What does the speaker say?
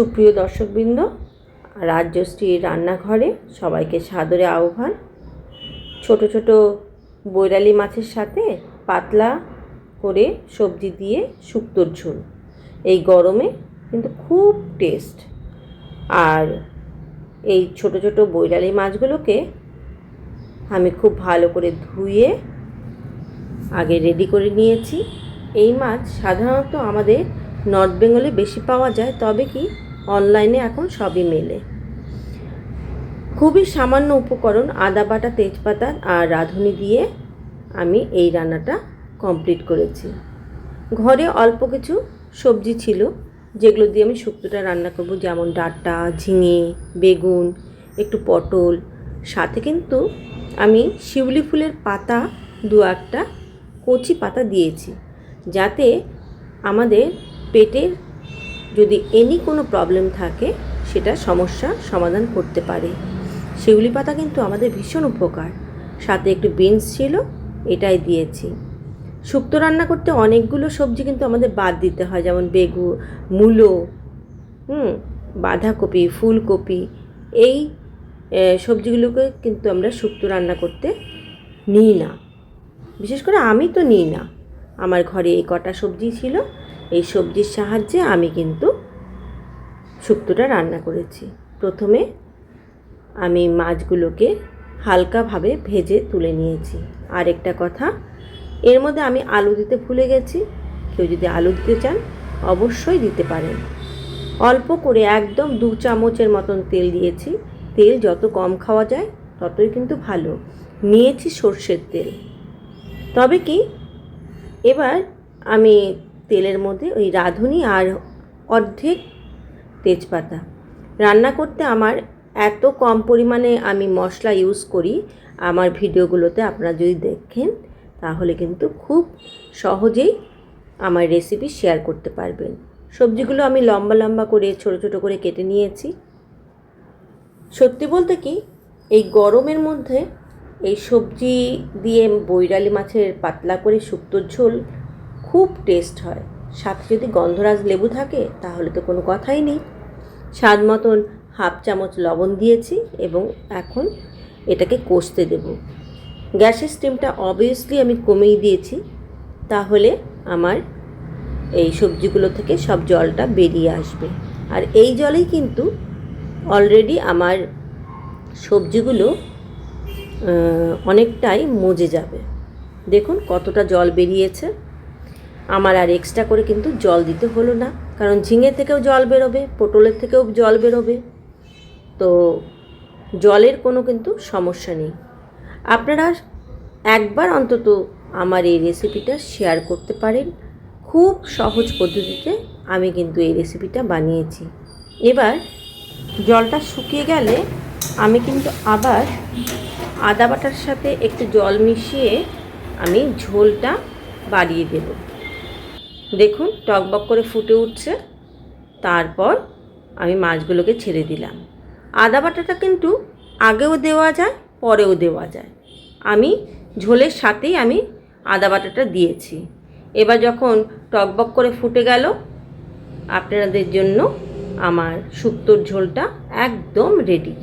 সুপ্রিয় দর্শকবৃন্দ রাজ্যশ্রীর রান্নাঘরে সবাইকে সাদরে আহ্বান। ছোট ছোট বৈরালি মাছের সাথে পাতলা করে সবজি দিয়ে শুক্তোর ঝোল। এই গরমে কিন্তু খুব টেস্ট। আর এই ছোট ছোট বৈরালি মাছগুলোকে আমি খুব ভালো করে ধুয়ে আগে রেডি করে নিয়েছি। এই মাছ সাধারণত আমাদের নর্থ বেঙ্গলে বেশি পাওয়া যায়। তবে কি অনলাইনে এখন সবই মেলে। খুবই সামান্য উপকরণ, আদা বাটা, তেজপাতা আর রাঁধুনি দিয়ে আমি এই রান্নাটা কমপ্লিট করেছি। ঘরে অল্প কিছু সবজি ছিল, যেগুলো দিয়ে আমি শুক্তোটা রান্না করব, যেমন ডাঁটা, ঝিঙে, বেগুন, একটু পটল। সাথে কিন্তু আমি শিউলি ফুলের পাতা দু একটা কচি পাতা দিয়েছি, যাতে আমাদের পেটের যদি এনি কোনো প্রবলেম থাকে, সেটা সমস্যা সমাধান করতে পারে। শিউলি পাতা কিন্তু আমাদের ভীষণ উপকার। সাথে একটু বিনস ছিল, এটাই দিয়েছি। শুক্তো রান্না করতে অনেকগুলো সবজি কিন্তু আমাদের বাদ দিতে হয়, যেমন বেগু মূলো, হুম, বাঁধাকপি, ফুলকপি, এই সবজিগুলোকে কিন্তু আমরা শুক্তো রান্না করতে নিই না। বিশেষ করে আমি তো নিই না। আমার ঘরে এই কটা সবজি ছিল এই সবজির সাহায্যে আমি কিন্তু শুক্তোটা রান্না করেছি। প্রথমে আমি মাছগুলোকে হালকাভাবে ভেজে তুলে নিয়েছি। আর একটা কথা, এর মধ্যে আমি আলু দিতে ভুলে গেছি। কেউ যদি আলু দিতে চান, অবশ্যই দিতে পারেন। অল্প করে একদম দু চামচের মতন তেল দিয়েছি। তেল যত কম খাওয়া যায়, ততই কিন্তু ভালো। নিয়েছি সর্ষের তেল। তবে কি, এবার আমি তেলের মধ্যে ওই রাঁধুনি আর অর্ধেক তেজপাতা। রান্না করতে আমার এত কম পরিমাণে আমি মশলা ইউজ করি, আমার ভিডিওগুলোতে আপনারা যদি দেখেন, তাহলে কিন্তু খুব সহজেই আমার রেসিপি শেয়ার করতে পারবেন। সবজিগুলো আমি লম্বা লম্বা করে, ছোট ছোট করে কেটে নিয়েছি। সত্যি বলতে কি, এই গরমের মধ্যে এই সবজি দিয়ে বৈরালি মাছের পাতলা করে শুক্তোর ঝোল খুব টেস্ট হয়। সাথে যদি গন্ধরাজ লেবু থাকে, তাহলে তো কোনো কথাই নেই। স্বাদ মতন হাফ চামচ লবণ দিয়েছি এবং এখন এটাকে কষতে দেব। গ্যাসের স্টিমটা অবভিয়াসলি আমি কমিয়ে দিয়েছি। তাহলে আমার এই সবজিগুলো থেকে সব জলটা বেরিয়ে আসবে। আর এই জলেই কিন্তু অলরেডি আমার সবজিগুলো অনেকটাই মজে যাবে। দেখুন কতটা জল বেরিয়েছে। আমার আর এক্সট্রা করে কিন্তু জল দিতে হলো না। কারণ ঝিঙে থেকেও জল বেরোবে, পটলের থেকেও জল বেরোবে। তো জলের কোনো কিন্তু সমস্যা নেই। আপনারা একবার অন্তত আমার এই রেসিপিটা শেয়ার করতে পারেন। খুব সহজ পদ্ধতিতে আমি কিন্তু এই রেসিপিটা বানিয়েছি। এবার জলটা শুকিয়ে গেলে আমি কিন্তু আবার আদা বাটার সাথে একটু জল মিশিয়ে আমি ঝোলটা বাড়িয়ে দেব। দেখুন টকবক করে ফুটে উঠছে। তারপর আমি মাছগুলোকে ছেড়ে দিলাম। আদা বাটাটা কিন্তু আগেও দেওয়া যায়, পরেও দেওয়া যায়। আমি ঝোলের সাথেই আমি আদা বাটাটা দিয়েছি। এবার যখন টকবক করে ফুটে গেল, আপনাদের জন্য আমার শুক্তোর ঝোলটা একদম রেডি